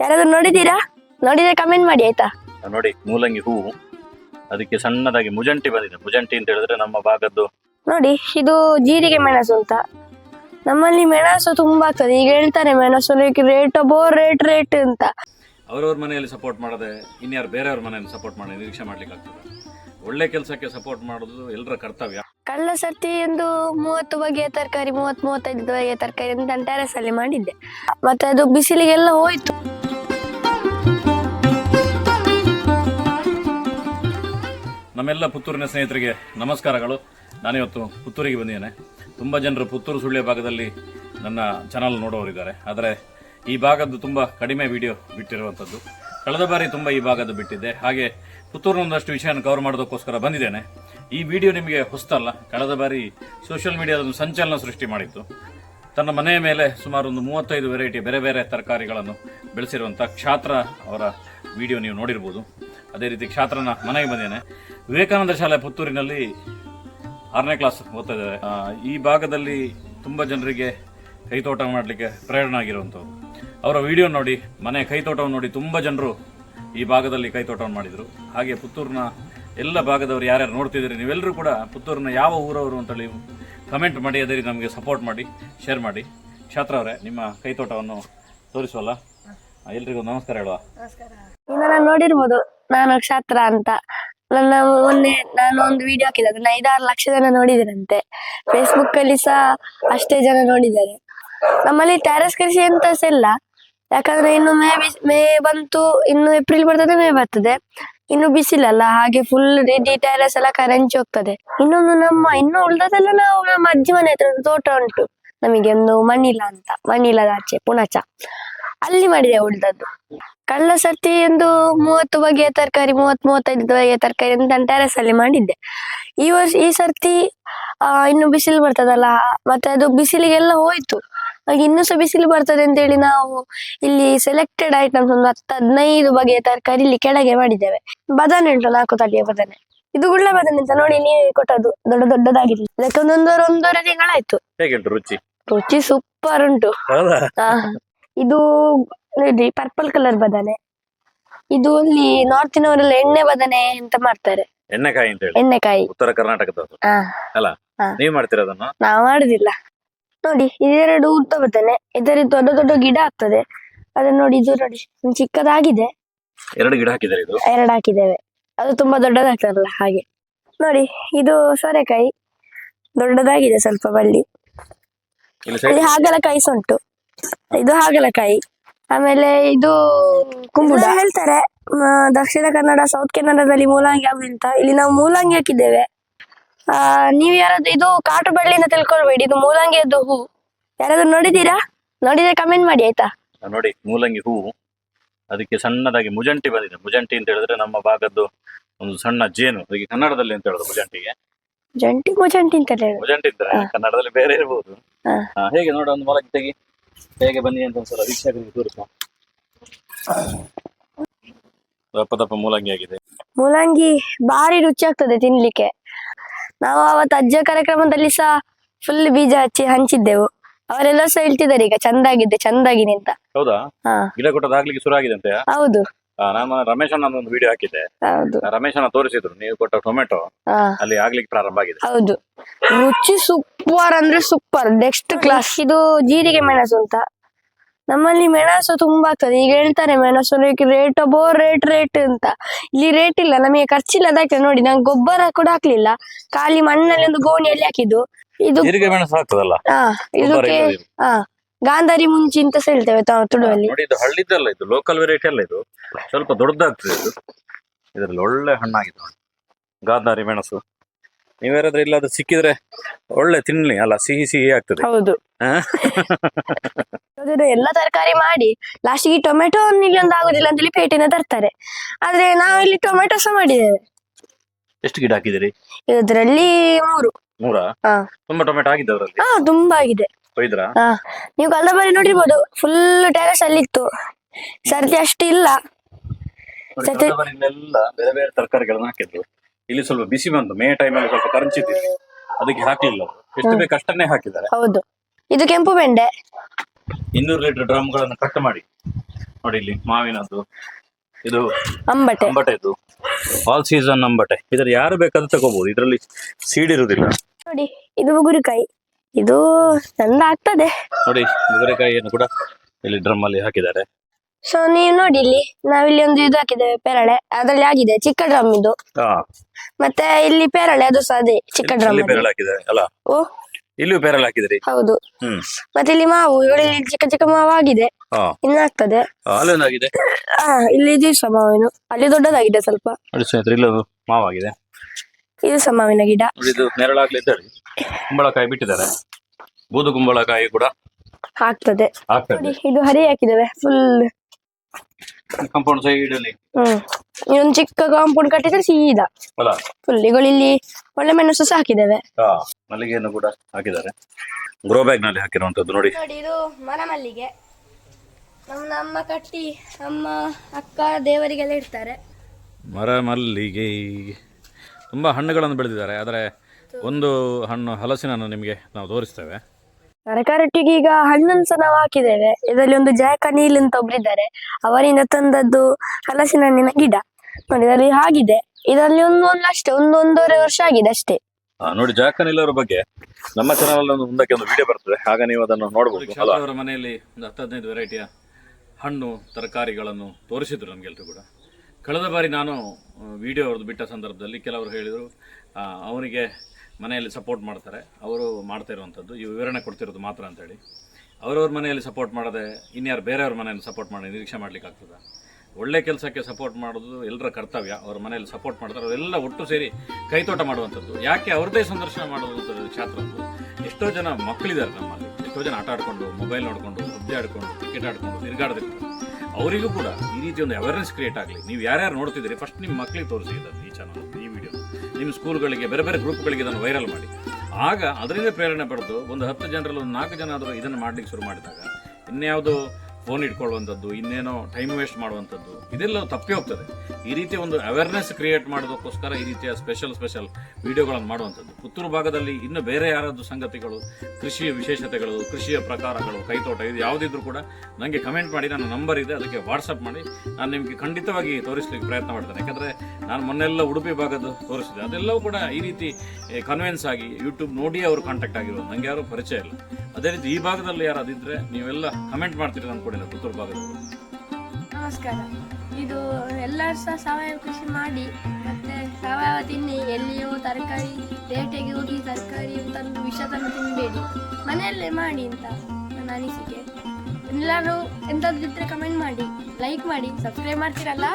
ಯಾರಾದ್ರೂ ನೋಡಿದ್ದೀರಾ? ನೋಡಿದ್ರೆ ಕಮೆಂಟ್ ಮಾಡಿ ಆಯ್ತಾ? ನೋಡಿ ಮೂಲಂಗಿ ಹೂವು. ಅದಕ್ಕೆ ಸಣ್ಣದಾಗಿ ಮುಜಂಟಿ ಬಂದಿದೆ. ಮುಜಂಟಿ ಅಂತ ಹೇಳಿದ್ರೆ ನಮ್ಮ ಭಾಗದ್ದು. ನೋಡಿ ಇದು ಜೀರಿಗೆ ಮೆಣಸು ಅಂತ. ನಮ್ಮಲ್ಲಿ ಮೆಣಸು ತುಂಬಾ ಆಗ್ತದೆ. ಈಗ ಹೇಳ್ತಾರೆ ಮೆಣಸು ರೇಟ್ ಬೋರ್ ರೇಟ್ ರೇಟ್ ಅಂತ. ಅವ್ರವ್ರ ಮನೆಯಲ್ಲಿ ಸಪೋರ್ಟ್ ಮಾಡದೆ ಇನ್ಯಾರು ಬೇರೆಯವ್ರ ಮನೆಯಲ್ಲಿ ಸಪೋರ್ಟ್ ಮಾಡಿ ನಿರೀಕ್ಷೆ ಮಾಡ್ಲಿಕ್ಕೆ ಆಗ್ತದೆ. ಒಳ್ಳೆ ಕೆಲಸಕ್ಕೆ ಸಪೋರ್ಟ್ ಮಾಡೋದು ಎಲ್ಲರ ಕರ್ತವ್ಯ. ಕಳ್ಳ ಸರ್ತಿ ಒಂದು ಮೂವತ್ತು ಬಗೆಯ ತರಕಾರಿ ಮೂವತ್ತ್ ಮೂವತ್ತೈದು ಬಗೆಯ ತರಕಾರಿ ಅಂತ ಟೆರೆಸ್ ಅಲ್ಲಿ ಮಾಡಿದ್ದೆ. ಮತ್ತೆ ಅದು ಬಿಸಿಲಿಗೆಲ್ಲ ಹೋಯ್ತು. ನಮ್ಮೆಲ್ಲ ಪುತ್ತೂರಿನ ಸ್ನೇಹಿತರಿಗೆ ನಮಸ್ಕಾರಗಳು. ನಾನಿವತ್ತು ಪುತ್ತೂರಿಗೆ ಬಂದಿದ್ದೇನೆ. ತುಂಬ ಜನರು ಪುತ್ತೂರು ಸುಳ್ಯ ಭಾಗದಲ್ಲಿ ನನ್ನ ಚಾನಲ್ ನೋಡೋರಿದ್ದಾರೆ. ಆದರೆ ಈ ಭಾಗದ್ದು ತುಂಬ ಕಡಿಮೆ ವಿಡಿಯೋ ಬಿಟ್ಟಿರುವಂಥದ್ದು. ಕಳೆದ ಬಾರಿ ತುಂಬ ಈ ಭಾಗದ್ದು ಬಿಟ್ಟಿದ್ದೆ. ಹಾಗೆ ಪುತ್ತೂರಿನ ಒಂದಷ್ಟು ವಿಷಯನ ಕವರ್ ಮಾಡೋದಕ್ಕೋಸ್ಕರ ಬಂದಿದ್ದೇನೆ. ಈ ವಿಡಿಯೋ ನಿಮಗೆ ಹೊಸ್ತಲ್ಲ. ಕಳೆದ ಬಾರಿ ಸೋಷಿಯಲ್ ಮೀಡಿಯಾದ ಒಂದು ಸಂಚಲನ ಸೃಷ್ಟಿ ಮಾಡಿತ್ತು. ತನ್ನ ಮನೆಯ ಮೇಲೆ ಸುಮಾರು ಒಂದು ಮೂವತ್ತೈದು ವೆರೈಟಿ ಬೇರೆ ಬೇರೆ ತರಕಾರಿಗಳನ್ನು ಬೆಳೆಸಿರುವಂಥ ಕ್ಷಾತ್ರ ಅವರ ವಿಡಿಯೋ ನೀವು ನೋಡಿರ್ಬೋದು. ಅದೇ ರೀತಿ ಕ್ಷಾತ್ರನ ಮನೆಗೆ ಬಂದೇನೆ ವಿವೇಕಾನಂದ ಶಾಲೆ ಪುತ್ತೂರಿನಲ್ಲಿ ಆರನೇ ಕ್ಲಾಸ್ ಓದ್ತಾ ಇದ್ದಾರೆ ಈ ಭಾಗದಲ್ಲಿ ತುಂಬ ಜನರಿಗೆ ಕೈತೋಟ ಮಾಡಲಿಕ್ಕೆ ಪ್ರೇರಣೆ ಆಗಿರುವಂಥವ್ರು ಅವರ ವಿಡಿಯೋ ನೋಡಿ, ಮನೆ ಕೈತೋಟವನ್ನು ನೋಡಿ ತುಂಬ ಜನರು ಈ ಭಾಗದಲ್ಲಿ ಕೈತೋಟವನ್ನು ಮಾಡಿದರು. ಹಾಗೆ ಪುತ್ತೂರಿನ ಎಲ್ಲ ಭಾಗದವರು ಯಾರ್ಯಾರು ನೋಡ್ತಿದ್ದೀರಿ, ನೀವೆಲ್ಲರೂ ಕೂಡ ಪುತ್ತೂರಿನ ಯಾವ ಊರವರು ಅಂತೇಳಿ ಕಮೆಂಟ್ ಮಾಡಿ, ಅದೇ ರೀತಿ ನಮಗೆ ಸಪೋರ್ಟ್ ಮಾಡಿ ಶೇರ್ ಮಾಡಿ. ಕ್ಷಾತ್ರ ಅವರೇ, ನಿಮ್ಮ ಕೈತೋಟವನ್ನು ತೋರಿಸುವಲ್ಲ. ಎಲ್ರಿಗೂ ನಮಸ್ಕಾರ ಹೇಳುವ. ನಾನು ನೋಡಿರ್ಬೋದು, ನಾನು ಕ್ಷಾತ್ರ ಅಂತ. ನನ್ನ ಮೊನ್ನೆ ನಾನು ಒಂದು ವಿಡಿಯೋ ಹಾಕಿದೆ ಅದನ್ನ ಐದಾರು ಲಕ್ಷ ಜನ ನೋಡಿದರಂತೆ. ಫೇಸ್ಬುಕ್ ಅಲ್ಲಿ ಸಹ ಅಷ್ಟೇ ಜನ ನೋಡಿದ್ದಾರೆ. ನಮ್ಮಲ್ಲಿ ಟ್ಯಾರಸ್ ಕೃಷಿ ಅಂತ ಇಲ್ಲ. ಯಾಕಂದ್ರೆ ಇನ್ನು ಮೇ ಬಿ, ಮೇ ಬಂತು, ಇನ್ನು ಏಪ್ರಿಲ್ ಬರ್ತದೆ, ಮೇ ಬರ್ತದೆ. ಇನ್ನು ಬಿಸಿಲಲ್ಲ, ಹಾಗೆ ಫುಲ್ ರೆಡಿ ಟ್ಯಾರಸ್ ಎಲ್ಲ ಕರೆಂಚಿ ಹೋಗ್ತದೆ. ಇನ್ನೊಂದು ನಮ್ಮ, ಇನ್ನು ಉಳ್ದದೆಲ್ಲ ನಾವು ನಮ್ಮ ಅಜ್ಜಿ ಮನೆ ಹತ್ರ ತೋಟ ಉಂಟು. ನಮಗೆ ಒಂದು ಮಣ್ಣಿಲ್ಲ ಅಂತ ಮಣ್ಣಿಲ್ಲದ ಆಚೆ, ಪುಣಚ. ಅಲ್ಲಿ ಮಾಡಿದೆ ಉಳ್ದದ್ದು. ಕಳ್ಳ ಸರ್ತಿ ಒಂದು ಮೂವತ್ತು ಬಗೆಯ ತರಕಾರಿ ಮೂವತ್ ಮೂವತ್ತೈದು ಬಗೆಯ ತರಕಾರಿ ಅಂತ ಟೆರೆಸ್ ಅಲ್ಲಿ ಮಾಡಿದ್ದೆ. ಈ ವರ್ಷ ಈ ಸರ್ತಿ ಆ ಇನ್ನು ಬಿಸಿಲು ಬರ್ತದಲ್ಲ ಮತ್ತೆ ಅದು ಬಿಸಿಲಿಗೆಲ್ಲ ಹೋಯ್ತು. ಹಾಗೆ ಇನ್ನೂ ಸಹ ಬಿಸಿಲು ಬರ್ತದೆ ಅಂತ ಹೇಳಿ ನಾವು ಇಲ್ಲಿ ಸೆಲೆಕ್ಟೆಡ್ ಐಟಮ್ಸ್ ಒಂದು ಹತ್ತು ಹದಿನೈದು ಬಗೆಯ ತರಕಾರಿ ಇಲ್ಲಿ ಕೆಳಗೆ ಮಾಡಿದ್ದೇವೆ. ಬದನೆ ಉಂಟು ನಾಲ್ಕು ತಳಿಯ ಬದನೆ? ಇದು ಗುಳ್ಳ ಬದನೆ ಅಂತ ನೋಡಿ ನೀವೇ ಕೊಟ್ಟದ್ದು ದೊಡ್ಡ ದೊಡ್ಡದಾಗಿರ್ಲಿ ಅದಕ್ಕೆ ಒಂದೊಂದೂವರೆ ಒಂದೂವರೆ ತಿಂಗಳಾಯ್ತು. ರುಚಿ? ರುಚಿ ಸೂಪರ್ ಉಂಟು. ಇದು ನೋಡಿ ಪರ್ಪಲ್ ಕಲರ್ ಬದನೆ. ಇದು ಅಲ್ಲಿ ನಾರ್ತ್ ನವರೆಲ್ಲ ಎಣ್ಣೆ ಬದನೆ ಅಂತ ಮಾಡ್ತಾರೆ. ಎಣ್ಣೆಕಾಯಿ ಅಂತ ಹೇಳಿ? ಎಣ್ಣೆಕಾಯಿ. ಉತ್ತರ ಕರ್ನಾಟಕದ ಅದು ಅಲ್ಲ ಹಾ. ನೀವು ಮಾಡ್ತೀರ ಅದನ್ನ? ನಾವು ಮಾಡುದಿಲ್ಲ. ನೋಡಿ ಇದೆರಡು ಉದ್ದ ಬದನೆ. ಇದರಲ್ಲಿ ದೊಡ್ಡ ದೊಡ್ಡ ಗಿಡ ಆಗ್ತದೆ. ಅದನ್ನ ನೋಡಿ ಇದು ನೋಡಿ ಒಂದು ಚಿಕ್ಕದಾಗಿದೆ. ಎರಡು ಗಿಡ ಹಾಕಿದ್ದಾರೆ ಇದು? ಎರಡು ಹಾಕಿದ್ದೇವೆ. ಅದು ತುಂಬಾ ದೊಡ್ಡದಾಗ್ತದಲ್ಲ ಹಾಗೆ. ನೋಡಿ ಇದು ಸೋರೆಕಾಯಿ. ದೊಡ್ಡದಾಗಿದೆ ಸ್ವಲ್ಪ ಬಳ್ಳಿ. ಇಲ್ಲಿ ಹಾಗಲಕಾಯಿ ಸಹ ಉಂಟು ಇದು ಹಾಗಲಕಾಯಿ. ಆಮೇಲೆ ಇದು ಕುಂಬುಡ ಹೇಳ್ತಾರೆ ದಕ್ಷಿಣ ಕನ್ನಡ ಸೌತ್ ಕನ್ನಡದಲ್ಲಿ ಮೂಲಂಗಿ ಯಾವ್ದು ಅಂತ. ಇಲ್ಲಿ ನಾವು ಮೂಲಂಗಿ ಹಾಕಿದ್ದೇವೆ. ಆ ನೀವ್ ಯಾರಾದ್ರೂ ಇದು ಕಾಟು ಬಳ್ಳಿ ಅಂತ ತಿಳ್ಕೊಳ್ಬೇಡಿ ಇದು ಮೂಲಂಗಿಯದ್ದು ಹೂ. ಯಾರಾದ್ರೂ ನೋಡಿದೀರಾ ನೋಡಿದ್ರೆ ಕಮೆಂಟ್ ಮಾಡಿ ಆಯ್ತಾ? ನೋಡಿ ಮೂಲಂಗಿ ಹೂವು ಅದಕ್ಕೆ ಸಣ್ಣದಾಗಿ ಮುಜಂಟಿ ಬಂದಿದೆ. ಮುಜಂಟಿ ಅಂತ ಹೇಳಿದ್ರೆ ನಮ್ಮ ಭಾಗದ್ದು ಒಂದು ಸಣ್ಣ ಜೇನು. ಅದಕ್ಕೆ ಕನ್ನಡದಲ್ಲಿ ಅಂತ ಹೇಳೋದು ಮುಜಂಟಿಗೆ. ಜಂಟಿ ಮುಜಂಟಿ ಅಂತ ಹೇಳಿ. ಮುಜಂಟಿ ಅಂತಾರೆ ಕನ್ನಡದಲ್ಲಿ ಬೇರೆ ಇರ್ಬೋದು. ಹಾ. ಹೇಗೆ ನೋಡಿ ಒಂದು ಮೊಲಕ್ಕೆ ತೆಗಿ. ಹೇಗೆ ಬನ್ನಿ ಅಂತ ಒಂದ್ಸಲ ವೀಕ್ಷಕರಿಗೆ ತೋರಿಸುವ ದಪ್ಪ ದಪ್ಪ ಮೂಲಂಗಿ ಆಗಿದೆ. ಮೂಲಂಗಿ ಭಾರಿ ರುಚಿ ಆಗ್ತದೆ ತಿನ್ಲಿಕ್ಕೆ. ನಾವು ಅವತ್ತು ಅಜ್ಜ ಕಾರ್ಯಕ್ರಮದಲ್ಲಿ ಸಹ ಫುಲ್ ಬೀಜ ಹಚ್ಚಿ ಹಂಚಿದ್ದೆವು. ಅವರೆಲ್ಲ ಸಹ ಹೇಳ್ತಿದ್ದಾರೆ ಈಗ ಚಂದಾಗಿದೆ ಚಂದಾಗಿದೆ ನಿಂತ ಹೌದಾ? ಹಾ. ಗಿಡ ಕೊಟ್ಟದಾಗ್ಲಿಕ್ಕೆ ಶುರು ಆಗಿದೆ ಅಂತ ಹೌದು. ನಾನು ರಮೇಶ್ ಒಂದು ವಿಡಿಯೋ ಹಾಕಿದ್ದೆ. ಹೌದು. ರಮೇಶ್ ಅಣ್ಣ ತೋರಿಸಿದ್ರು ನೀವು ಕೊಟ್ಟ ಟೊಮೆಟೊ ಹಾ ಅಲ್ಲಿ ಆಗ್ಲಿಕ್ಕೆ ಪ್ರಾರಂಭ ಆಗಿದೆ. ಹೌದು. ರುಚಿ ಸೂಪರ್ ಅಂದ್ರೆ ಸೂಪರ್. ನೆಕ್ಸ್ಟ್ ಕ್ಲಾಸ್ ಇದು ಜೀರಿಗೆ ಮೆಣಸು ಅಂತ. ನಮ್ಮಲ್ಲಿ ಮೆಣಸು ತುಂಬಾ ಆಗ್ತದೆ. ಈಗ ಹೇಳ್ತಾರೆ ಮೆಣಸು ರೇಟ್ ಅಬೋ ರೇಟ್ ರೇಟ್ ಅಂತ. ಇಲ್ಲಿ ರೇಟ್ ಇಲ್ಲ ನಮಗೆ ಖರ್ಚಿಲ್ಲ ಅದಕ್ಕೆ ನೋಡಿ. ನಂಗೆ ಗೊಬ್ಬರ ಕೂಡ ಹಾಕ್ಲಿಲ್ಲ. ಖಾಲಿ ಮಣ್ಣಲ್ಲಿ ಒಂದು ಗೋಣಿಯಲ್ಲಿ ಹಾಕಿದ್ದು. ಇದು ಜೀರಿಗೆ ಮೆಣಸು ಆಗ್ತದಲ್ಲ ಹಾ ಇದಕ್ಕೆ ಹಾ ಗಾಂಧಾರಿ ಮುಂಚಿ ಅಂತ ಸಹ ಹೇಳ್ತೇವೆ ತ- ತುಳುವಲ್ಲಿ. ನೋಡಿ ಇದು ಹಳ್ಳಿದಲ್ಲ ಇದು ಲೋಕಲ್ ವೆರೈಟಿ ಅಲ್ಲ ಇದು. ಸ್ವಲ್ಪ ದೊಡ್ಡದಾಗ್ತದೆ ಇದು. ಇದರಲ್ಲಿ ಒಳ್ಳೆ ಹಣ್ಣಾಗಿದೆ ನೋಡಿ. ಗಾಂಧಾರಿ ಮೆಣಸು. ನೀವ್ಯಾರಾದ್ರೂ ಇಲ್ಲಾದ್ರೂ ಸಿಕ್ಕಿದ್ರೆ ಒಳ್ಳೆ ತಿನ್ಲಿ. ಅಲ್ಲ ಸಿಹಿ ಸಿಹಿ ಆಗ್ತದೆ. ಹೌದು. ಅದೇ ಎಲ್ಲ ತರಕಾರಿ ಮಾಡಿ ಲಾಸ್ಟಿಗೆ ಟೊಮೆಟೊ ಇಲ್ಲಿ ಒಂದು ಆಗುದಿಲ್ಲ ಅಂತೇಳಿ ಪೇಟೆನ ತರ್ತಾರೆ. ಆದ್ರೆ ನಾವು ಇಲ್ಲಿ ಟೊಮೆಟೊ ಸಹ ಮಾಡಿದ್ದೇವೆ. ಎಷ್ಟು ಗಿಡ ಹಾಕಿದಿರಿ ಇದರಲ್ಲಿ ಮೂರು. ಮೂರಾ? ಹಾ. ತುಂಬಾ ಟೊಮೆಟೊ ಆಗಿದೆ ಅದರಲ್ಲಿ ಹಾ ತುಂಬಾ ಆಗಿದೆ. ಕೊಯ್ದ್ರಾ ಹಾ ನೀವು ಕಳೆದ ಬಾರಿ ನೋಡಿರ್ಬೋದು. ಫುಲ್ ಟೆರೆಸ್ ಅಲ್ಲಿ ಇತ್ತು ಸರ್ತಿ ಅಷ್ಟು ಇಲ್ಲ. ಇಲ್ಲೆಲ್ಲ ಬೇರೆ ಬೇರೆ ತರಕಾರಿಗಳನ್ನ ಹಾಕಿದ್ರು. ಇಲ್ಲಿ ಸ್ವಲ್ಪ ಬಿಸಿ ಬಂತು. ಮೇ ಅಲ್ಲಿ ಸ್ವಲ್ಪ ಕರಂಚಿದ್ದೀವಿ ಅದಕ್ಕೆ ಹಾಕ್ಲಿಲ್ಲ ಅವರು. ಎಷ್ಟು ಬೇಕು ಅಷ್ಟನ್ನೇ ಹಾಕಿದ್ದಾರೆ. ಹೌದು. ಇದು ಕೆಂಪು ಬೆಂಡೆ. ಇನ್ನೂರು ಲೀಟರ್ ಡ್ರಮ್ಗಳನ್ನು ಕಟ್ ಮಾಡಿ. ನೋಡಿ ಇಲ್ಲಿ ಮಾವಿನದ್ದು. ಇದು ಅಂಬಟೆ. ಅಂಬಟೆದು. All season ಅಂಬಟೆ. ಇದರ ಯಾರು ಬೇಕಾದ್ರೂ ತಗೋಬಹುದು ಇದರಲ್ಲಿ ಸೀಡ್ ಇರುವುದಿಲ್ಲ ನೋಡಿ ಇದು ಉಗುರುಕಾಯಿ. ಇದು ಚಂದ ಆಗ್ತದೆ. ನೋಡಿ ಮುಗರೆಕಾಯಿಯನ್ನು ಕೂಡ ಇಲ್ಲಿ ಡ್ರಮ್ ಅಲ್ಲಿ ಹಾಕಿದ್ದಾರೆ. ಸೊ ನೀವು ನೋಡಿ ಇಲ್ಲಿ ನಾವಿಲ್ಲಿ ಒಂದು ಇದು ಹಾಕಿದ್ದೇವೆ ಪೇರಳೆ. ಅದ್ರಲ್ಲಿ ಆಗಿದೆ ಚಿಕ್ಕ ಡ್ರಮ್ ಇದು. ಹಾ. ಮತ್ತೆ ಇಲ್ಲಿ ಪೇರಳೆ ಅದು ಸಹ ಅದೇ ಚಿಕ್ಕ ಡ್ರಮ್ ಇಲ್ಲಿ ಪೇರಳೆ ಹಾಕಿದ್ದಾರೆ ಅಲ್ಲ? ಓ. ಇಲ್ಲಿಯೂ ಪೇರಳೆ ಹಾಕಿದ್ರಿ ಹೌದು. ಹ್ಮ್. ಮತ್ತೆ ಇಲ್ಲಿ ಮಾವು ಇಲ್ಲಿ ಚಿಕ್ಕ ಚಿಕ್ಕ ಮಾವು ಆಗಿದೆ. ಹಾ. ಇನ್ನು ಆಗ್ತದೆ. ಅಲ್ಲೊಂದಾಗಿದೆ ಆ ಇಲ್ಲಿ ಇದು ಸಹ ಮಾವಿನ ಅಲ್ಲಿ ದೊಡ್ಡದಾಗಿದೆ ಸ್ವಲ್ಪ. ನೋಡಿ ಸ್ನೇಹಿತರೆ ಇಲ್ಲೊಂದು ಮಾವಾಗಿದೆ ಇದು ಸಮಾವಿನ ಮಾವಿನ ಗಿಡ. ಇದು ನೆರಳಾಗ್ಲಿದ್ದಾರೆ ಕುಂಬಳಕಾಯಿ ಬಿಟ್ಟಿದ್ದಾರೆ. ಬೂದು ಕುಂಬಳಕಾಯಿ ಕೂಡ ಆಗ್ತದೆ. ಆಗ್ತದೆ. ನೋಡಿ ಇದು ಹರಿ ಹಾಕಿದ್ದೇವೆ ಫುಲ್ ಕಾಂಪೌಂಡ್ ಸೈಡ್ ಅಲ್ಲಿ. ಹ್ಮ್. ಇನ್ನೊಂದು ಚಿಕ್ಕ ಕಾಂಪೌಂಡ್ ಕಟ್ಟಿದ್ರೆ ಸೀದಾ. ಅಲ್ಲ. ಫುಲ್ ಇಲ್ಲಿ ಒಳ್ಳೆ ಮೆಣಸು ಸಹ ಹಾಕಿದ್ದೇವೆ ಹಾ ಮಲ್ಲಿಗೆಯನ್ನು ಕೂಡ ಹಾಕಿದ್ದಾರೆ. ಗ್ರೋ ಬ್ಯಾಗ್ನಲ್ಲಿ ಹಾಕಿರುವಂತದ್ದು ನೋಡಿ. ನೋಡಿ ಇದು ಮರ ಮಲ್ಲಿಗೆ ನಮ್ಮ ಅಮ್ಮ ಕಟ್ಟಿ ಅಮ್ಮ ಅಕ್ಕ ದೇವರಿಗೆಲ್ಲ ಇಡ್ತಾರೆ. ಮರ ಮಲ್ಲಿಗೆ ತುಂಬಾ ಹಣ್ಣುಗಳನ್ನು ಬೆಳೆದಿದ್ದಾರೆ. ಆದರೆ ಒಂದು ಹಣ್ಣು ಹಲಸಿನ ನಿಮಗೆ ನಾವು ತೋರಿಸ್ತೇವೆ. ತರಕಾರಿಟ್ಟಿಗೆ ಈಗ ಹಣ್ಣನ್ನು ಸಹ ನಾವು ಹಾಕಿದ್ದೇವೆ. ಇದರಲ್ಲಿ ಒಂದು ಜಯಕ ನೀಲ್ ಅಂತ ಒಬ್ಬರಿದ್ದಾರೆ ಅವರಿಂದ ತಂದದ್ದು ಹಲಸಿನ ಹಣ್ಣಿನ ಗಿಡ. ನೋಡಿ ಇದರಲ್ಲಿ ಆಗಿದೆ ಇದರಲ್ಲಿ ಒಂದು ಒಂದು ಅಷ್ಟೇ ಒಂದು ಒಂದೂವರೆ ವರ್ಷ ಆಗಿದೆ ಅಷ್ಟೇ. ಆ, ನೋಡಿ ಜಾಕ ನಿಲ್ಲೋರ ಬಗ್ಗೆ ನಮ್ಮ ಚಾನಲ್ ಒಂದು ಮುಂದಕ್ಕೆ ಒಂದು ವಿಡಿಯೋ ಬರ್ತದೆ. ಆಗ ನೀವು ಅದನ್ನು ನೋಡಬಹುದು ಅವರ ಮನೆಯಲ್ಲಿ ಒಂದು ಹತ್ತು ಹದಿನೈದು ವೆರೈಟಿಯ ಹಣ್ಣು ತರಕಾರಿಗಳನ್ನು ತೋರಿಸಿದ್ರು ನಮಗೆಲ್ಲರೂ ಕೂಡ. ಕಳೆದ ಬಾರಿ ನಾನು ವಿಡಿಯೋ ಅವ್ರದ್ದು ಬಿಟ್ಟ ಸಂದರ್ಭದಲ್ಲಿ ಕೆಲವರು ಹೇಳಿದರು ಅವನಿಗೆ ಮನೆಯಲ್ಲಿ ಸಪೋರ್ಟ್ ಮಾಡ್ತಾರೆ. ಅವರು ಮಾಡ್ತಾ ಇರುವಂಥದ್ದು ಈ ವಿವರಣೆ ಕೊಡ್ತಿರೋದು ಮಾತ್ರ ಅಂತೇಳಿ. ಅವರವ್ರ ಮನೆಯಲ್ಲಿ ಸಪೋರ್ಟ್ ಮಾಡದೆ ಇನ್ಯಾರು ಬೇರೆಯವ್ರ ಮನೆಯಲ್ಲಿ ಸಪೋರ್ಟ್ ಮಾಡಿ ನಿರೀಕ್ಷೆ ಮಾಡ್ಲಿಕ್ಕೆ ಆಗ್ತದ? ಒಳ್ಳೆ ಕೆಲಸಕ್ಕೆ ಸಪೋರ್ಟ್ ಮಾಡೋದು ಎಲ್ಲರ ಕರ್ತವ್ಯ. ಅವ್ರ ಮನೆಯಲ್ಲಿ ಸಪೋರ್ಟ್ ಮಾಡ್ತಾರೆ, ಅವರೆಲ್ಲ ಒಟ್ಟು ಸೇರಿ ಕೈತೋಟ ಮಾಡುವಂಥದ್ದು. ಯಾಕೆ ಅವ್ರದ್ದೇ ಸಂದರ್ಶನ ಮಾಡೋದು ಅಂತ? ಛಾತ್ರದ್ದು ಎಷ್ಟೋ ಜನ ಮಕ್ಕಳಿದ್ದಾರೆ ನಮ್ಮಲ್ಲಿ. ಎಷ್ಟೋ ಜನ ಆಟ ಆಡಿಕೊಂಡು ಮೊಬೈಲ್ ನೋಡಿಕೊಂಡು ಮುದ್ದೆ ಆಡಿಕೊಂಡು ಕ್ರಿಕೆಟ್ ಆಡ್ಕೊಂಡು, ತಿರುಗಾಡ್ತಿರ್ತಾರೆ. ಅವರಿಗೂ ಕೂಡ ಈ ರೀತಿ ಒಂದು ಅವೇರ್ನೆಸ್ ಕ್ರಿಯೇಟ್ ಆಗಲಿ. ನೀವು ಯಾರ್ಯಾರು ನೋಡ್ತಿದ್ದೀರಿ ಫಸ್ಟ್ ನಿಮ್ಮ ಮಕ್ಕಳಿಗೆ ತೋರಿಸಿ ಇದನ್ನು ಈ ಚಾನಲ್ ಈ ವಿಡಿಯೋ ನಿಮ್ಮ ಸ್ಕೂಲ್ಗಳಿಗೆ ಬೇರೆ ಬೇರೆ ಗ್ರೂಪ್ಗಳಿಗೆ ಇದನ್ನು ವೈರಲ್ ಮಾಡಿ. ಆಗ ಅದರಿಂದ ಪ್ರೇರಣೆ ಪಡೆದು ಒಂದು ಹತ್ತು ಜನರಲ್ಲಿ ಒಂದು ನಾಲ್ಕು ಜನ ಆದರೂ ಇದನ್ನು ಮಾಡ್ಲಿಕ್ಕೆ ಶುರು ಮಾಡಿದಾಗ, ಇನ್ಯಾವುದು ಫೋನ್ ಇಟ್ಕೊಳ್ಳುವಂಥದ್ದು ಇನ್ನೇನೋ ಟೈಮ್ ವೇಸ್ಟ್ ಮಾಡುವಂಥದ್ದು ಇದೆಲ್ಲ ತಪ್ಪಿ ಹೋಗ್ತದೆ. ಈ ರೀತಿ ಒಂದು ಅವೇರ್ನೆಸ್ ಕ್ರಿಯೇಟ್ ಮಾಡೋದಕ್ಕೋಸ್ಕರ ಈ ರೀತಿಯ ಸ್ಪೆಷಲ್ ಸ್ಪೆಷಲ್ ವಿಡಿಯೋಗಳನ್ನು ಮಾಡುವಂಥದ್ದು. ಪುತ್ತೂರು ಭಾಗದಲ್ಲಿ ಇನ್ನು ಬೇರೆ ಯಾರದ್ದು ಸಂಗತಿಗಳು, ಕೃಷಿಯ ವಿಶೇಷತೆಗಳು, ಕೃಷಿಯ ಪ್ರಕಾರಗಳು, ಕೈತೋಟ, ಇದು ಯಾವುದಿದ್ರು ಕೂಡ ನನಗೆ ಕಮೆಂಟ್ ಮಾಡಿ, ನನ್ನ ನಂಬರ್ ಇದೆ, ಅದಕ್ಕೆ ವಾಟ್ಸಪ್ ಮಾಡಿ, ನಾನು ನಿಮಗೆ ಖಂಡಿತವಾಗಿ ತೋರಿಸಲಿಕ್ಕೆ ಪ್ರಯತ್ನ ಮಾಡ್ತೇನೆ. ಯಾಕಂದರೆ ನಾನು ಮೊನ್ನೆಲ್ಲ ಉಡುಪಿ ಭಾಗದ್ದು ತೋರಿಸಿದೆ. ಅದೆಲ್ಲವೂ ಕೂಡ ಈ ರೀತಿ ಕನ್ವಿನ್ಸ್ ಆಗಿ ಯೂಟ್ಯೂಬ್ ನೋಡಿ ಅವರು ಕಾಂಟ್ಯಾಕ್ಟ್ ಆಗಿರೋದು. ನನಗೆ ಯಾರು ಪರಿಚಯ ಇಲ್ಲ. ಅದೇ ರೀತಿ ಈ ಭಾಗದಲ್ಲಿ ಯಾರು ಅದಿದ್ರೆ ನೀವೆಲ್ಲ ಕಮೆಂಟ್ ಮಾಡ್ತೀರಿ ಅಂದ್ಕೊಂಡಿಲ್ಲ ಪುತ್ತೂರು ನಮಸ್ಕಾರ. ಇದು ಎಲ್ಲರೂ ಸಹ ಸಾವಯವ ಕೃಷಿ ಮಾಡಿ, ಮತ್ತೆ ಸಾವಯವ ತಿನ್ನಿ, ಎಲ್ಲಿಯೋ ತರಕಾರಿ, ಪೇಟೆಗೆ ಹೋಗಿ ತರಕಾರಿ ತಂದು ವಿಷ ತಂದು ತಿನ್ನಬೇಡಿ ಮನೆಯಲ್ಲೇ ಮಾಡಿ ಅಂತ ನನ್ನ ಅನಿಸಿಕೆ. ಎಲ್ಲರೂ ಎಂತಾದ್ರೂ ಇದ್ರೆ ಕಮೆಂಟ್ ಮಾಡಿ ಲೈಕ್ ಮಾಡಿ ಸಬ್ಸ್ಕ್ರೈಬ್ ಮಾಡ್ತೀರಲ್ಲ?